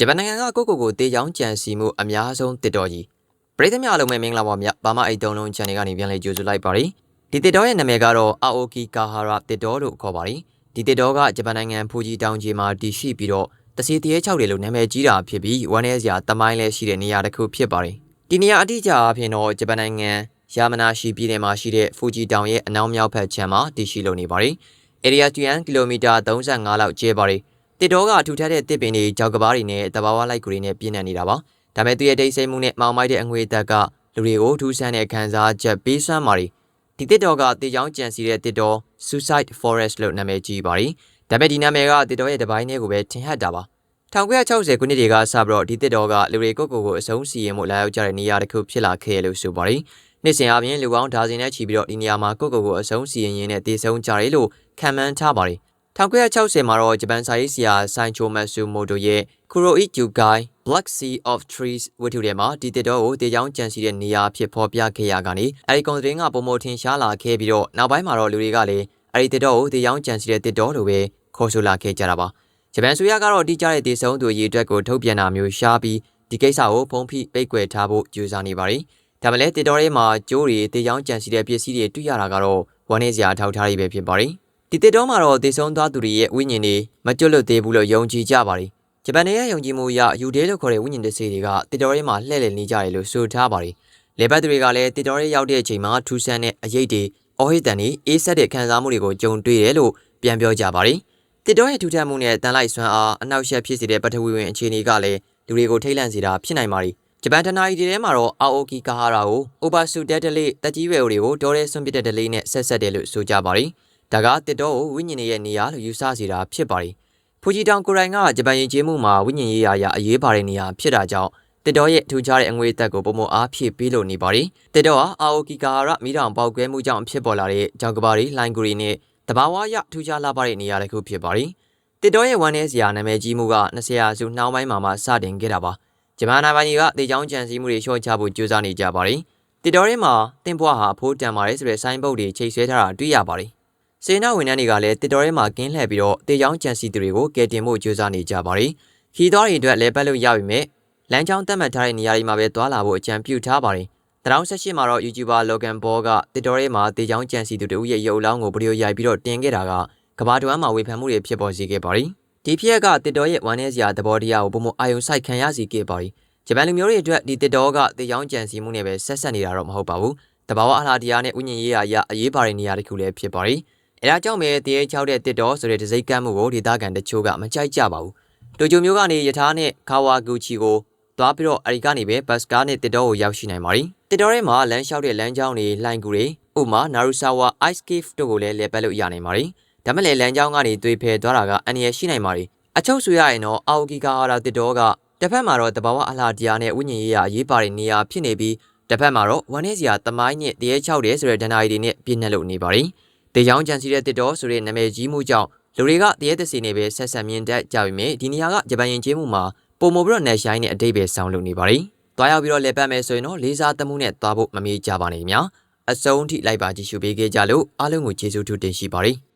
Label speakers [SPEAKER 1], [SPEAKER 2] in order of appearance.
[SPEAKER 1] ဂျပန်နိုင်ငံကကိုကိုကိုတေးချောင်းကြံစီမှုအများဆုံးတစ်တော်ကြီးပရိသတ်များလုံးပဲမင်္ဂလာပါမြဘာမအိတ်တုံးလုံး channel ကနေပြန်လည်ကြိုဆိုလိုက်ပါရစေဒီတစ်တော်ရဲ့နာမည်ကတော့ Aoki Kahara တစ်တော်လို့ခေါ်ပါတယ်ဒီတစ်တော်ကဂျပန်နိုင်ငံဖူဂျီတောင်ကြီးမှာတည်ရှိပြီးတော့တစီတရေ6တယ်လို့နာမည်ကြီးတာဖြစ်ပြီးဝမ်းနေစရာတမိုင်းလည်းရှိတဲ့နေရာတစ်ခုဖြစ်ပါတယ်ဒီနေရာအတိအကျအဖြစ်တော့ဂျပန်နိုင်ငံယာမနာရှိပြည်နယ်မှာရှိတဲ့ဖူဂျီတောင်ရဲ့အနောက်မြောက်ဘက်ခြမ်းမှာတည်ရှိလို့နေပါတယ် area 200ကီလိုမီတာ35လောက်ကျဲပါတယ် တစ်တော်ကထူထပ်တဲ့တစ်ပင်တွေကြောက်ကဘားတွေနဲ့တဘာဝလိုက်ကူတွေနဲ့ပြည့်နေနေတာပါဒါပေမဲ့သူရဲ့ဒိတ်ဆိတ်မှုနဲ့မောင်မိုက်တဲ့အငွေအသက်ကလူတွေကိုထူးဆန်းတဲ့ခံစားချက်ပေးစွမ်းပါရီဒီတစ်တော်ကတေချောင်းကြံစီတဲ့တစ်တော် Suicide Forest လို့နာမည်ကြီးပါရီဒါပေမဲ့ဒီနာမည်ကတစ်တော်ရဲ့တပိုင်းလေးကိုပဲထင်ဟပ်တာပါ1960ခုနှစ်တွေကစပြီးတော့ဒီတစ်တော်ကလူတွေကိုကိုကိုအဆုံးစီရင်မှုလာရောက်ကြတဲ့နေရာတစ်ခုဖြစ်လာခဲ့လို့ဆိုပါရီနေ့စဉ်အပြင်လူပေါင်းဒါဇင်နဲ့ချီပြီးတော့ဒီနေရာမှာကိုကိုကိုအဆုံးစီရင်ရင်းနဲ့တည်ဆုံးကြတယ်လို့ခံမှန်းထားပါရီ 1960မှာတော့ဂျပန်စာရေးဆရာဆိုင်ချိုမတ်ဆူမိုတိုရဲ့ Kuroi Jugai Black Sea of Trees ဝတ္ထုထဲမှာဒီတစ်တော်ကိုတေချောင်းကြံစီတဲ့နေရာဖြစ်ဖော်ပြခဲ့ရကနေအဲဒီကွန်သတင်းကပုံမထင်ရှားလာခဲ့ပြီးတော့နောက်ပိုင်းမှာတော့လူတွေကလည်းအဲဒီတစ်တော်ကိုတေချောင်းကြံစီတဲ့တစ်တော်လိုပဲခေါ်ဆိုလာခဲ့ကြတာပါဂျပန်ဆိုရကတော့တိကျတဲ့တေဆုံးသူအရေးအတွက်ကိုထုတ်ပြန်တာမျိုးရှားပြီးဒီကိစ္စကိုဖုံးဖိပိတ်ကွယ်ထားဖို့ကြိုးစားနေပါတယ်ဒါမှလည်းတစ်တော်ထဲမှာကျိုးတွေတေချောင်းကြံစီတဲ့ပစ္စည်းတွေတွေ့ရတာကတော့ဝမ်းနည်းစရာထောက်ထားတွေပဲဖြစ်ပါတယ် ဒီတစ်တော်မှာတော့တည်ဆုံးသွားသူတွေရဲ့ဝိညာဉ်တွေမကျွတ်လွတ်သေးဘူးလို့ယုံကြည်ကြပါတယ်။ဂျပန်ရဲ့ယုံကြည်မှုအရယူဒေးလို့ခေါ်တဲ့ဝိညာဉ်တစေတွေကတစ်တော်ရဲမှာလှည့်လည်နေကြတယ်လို့ဆိုထားပါတယ်။လေဘတ်တွေကလည်းတစ်တော်ရဲရောက်တဲ့အချိန်မှာထူးဆန်းတဲ့အရေးတွေအော်ဟစ်တန်တွေအေးဆက်တဲ့ခံစားမှုတွေကိုကြုံတွေ့တယ်လို့ပြန်ပြောကြပါတယ်။တစ်တော်ရဲ့ထူထပ်မှုနဲ့တန်လိုက်စွမ်းအားအနောက်ရှက်ဖြစ်စေတဲ့ပထဝီဝင်အခြေအနေကလည်းလူတွေကိုထိတ်လန့်စေတာဖြစ်နိုင်ပါတယ်။ဂျပန်တနာရီထဲမှာတော့အာအိုကီကာဟာရာကိုအိုဘာဆူတက်တလေးတက်ကြီးဝယ်တွေကိုဒေါ်ရဲဆွန့်ပစ်တဲ့ဒလေးနဲ့ဆက်ဆက်တယ်လို့ဆိုကြပါတယ်။ ဒါကတစ်တော့ကိုဝိညာဉ်ရဲ့နေရာလို့ယူဆစီတာဖြစ်ပါတယ်။ဖူဂျီတောင်ကိုရိုင်ကဂျပန်ရင်ကျေးမှုမှာဝိညာဉ်ရေးရာရာအရေးပါတဲ့နေရာဖြစ်တာကြောင့်တစ်တော့ရဲ့ထူခြားတဲ့အငွေသက်ကိုပုံမအားဖြည့်ပေးလို့နေပါတယ်။တစ်တော့ဟာအာအိုကီကာရမိတောင်ပေါက်ကွဲမှုကြောင့်ဖြစ်ပေါ်လာတဲ့ကြောက်ကဘာတွေလှိုင်းကူတွေနဲ့တဘာဝရထူခြားလာပါတဲ့နေရာတစ်ခုဖြစ်ပါတယ်။တစ်တော့ရဲ့ဝမ်းနည်းစရာနာမည်ကြီးမှုက20ရာစုနှောင်းပိုင်းမှာမှစတင်ခဲ့တာပါ။ဂျမန်နာပိုင်းကတေချောင်းကြံစည်မှုတွေလျှော့ချဖို့ကြိုးစားနေကြပါတယ်။တစ်တော်ထဲမှာတင်ပွားဟာဖိုးတန်ပါတယ်ဆိုတဲ့ဆိုင်းဘုတ်တွေချိတ်ဆွဲထားတာတွေ့ရပါတယ် စေနာဝန်ထမ်းတွေကလည်းတစ်တော်ရဲမှာကင်းလှည့်ပြီးတော့တေချောင်းကြံစီသူတွေကိုကယ်တင်ဖို့ကြိုးစားနေကြပါတယ်။ခီးသွားတွေအတွက်လည်းပတ်လို့ရပြီမဲ့လမ်းကြောင်းတက်မှတ်ထားတဲ့နေရာတွေမှာပဲသွားလာဖို့အကြံပြုထားပါတယ်။2018မှာတော့ YouTuber Logan Paul ကတစ်တော်ရဲမှာတေချောင်းကြံစီသူတို့ရဲ့ရုပ်လောင်းကိုဗီဒီယိုရိုက်ပြီးတော့တင်ခဲ့တာကကဘာတဝမ်းမှာဝေဖန်မှုတွေဖြစ်ပေါ်စေခဲ့ပါတယ်။ဒီဖြစ်ရက်ကတစ်တော်ရဲ့ဝမ်းနည်းစရာသဘောတရားကိုပုံမအာယုံဆိုင်ခံရစေခဲ့ပါတယ်။ဂျပန်လူမျိုးတွေအတွက်ဒီတစ်တော်ကတေချောင်းကြံစီမှုနဲ့ပဲဆက်ဆက်နေတာတော့မဟုတ်ပါဘူး။တဘာဝအလားတရားနဲ့ဥညင်ရေးရာအရာအရေးပါတဲ့နေရာတစ်ခုလည်းဖြစ်ပါတယ်။ အဲဒါကြောင့်ပဲတရေချောက်တဲ့တစ်တော်ဆိုတဲ့ဒစိကမ်းမှုကိုဒေသခံတချို့ကမကြိုက်ကြပါဘူး။တိုကျိုမျိုးကနေယထာနဲ့ခါဝါဂူချီကိုသွားပြီးတော့အဲဒီကနေပဲဘတ်စကားနဲ့တစ်တော်ကိုရောက်ရှိနိုင်ပါတယ်။တစ်တော်ထဲမှာလမ်းလျှောက်တဲ့လမ်းကြောင်းတွေလှိုင်းကူတွေဥမာနာရူဆာဝါ ice cave တို့ကိုလည်းလဲပတ်လို့ရနိုင်ပါတယ်။ဒါမှလည်းလမ်းကြောင်းကနေသွေးဖယ်သွားတာကအန္တရာယ်ရှိနိုင်ပါတယ်။အချုပ်ဆိုရရင်တော့အာအိုကီကာဟာရာတစ်တော်ကတစ်ဖက်မှာတော့တဘာဝအလားတရားနဲ့ဝိညာဉ်ရေးရာအရေးပါတဲ့နေရာဖြစ်နေပြီးတစ်ဖက်မှာတော့ဝမ်းနေစရာတမိုင်းနဲ့တရေချောက်တယ်ဆိုတဲ့ဒဏ္ဍာရီတွေနဲ့ပြည့်နှက်လို့နေပါတယ်။ တေချောင်းကြံစီတဲ့တစ်တော်ဆိုတဲ့နာမည်ကြီးမှုကြောင့်လူတွေကတရေသစီနေပဲဆက်ဆက်မြင်တတ်ကြပြီမြဲဒီနေရာကဂျပန်ရင်ကျေးမှုမှာပုံမပြီးတော့နယ်ရှိုင်းနဲ့အတိတ်ပဲဆောင်းလုပ်နေပါလိမ့်။တွားရောက်ပြီးတော့လက်ပတ်မယ်ဆိုရင်တော့လေးစားသမှုနဲ့တွားဖို့မမေ့ကြပါနဲ့ခင်ဗျာ။အစုံထိလိုက်ပါကြည့်ရှုပေးခဲ့ကြလို့အားလုံးကိုကျေးဇူးထူးတင်ရှိပါရစေ။